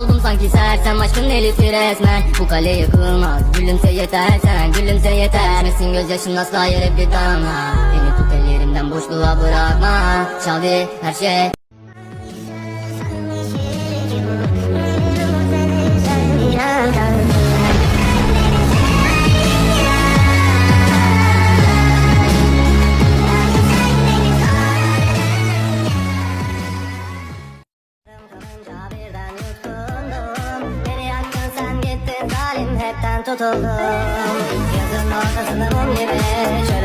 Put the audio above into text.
Oldum sanki sersem aşkın delisi resmen. Bu kale yıkılmaz gülümse yeter sen gülümse yeter. Mesin gözyaşın asla yere bir damla. Beni tut ellerimden boşluğa bırakma. Çaldı her şey tutuldum Yazın ortasında mum gibi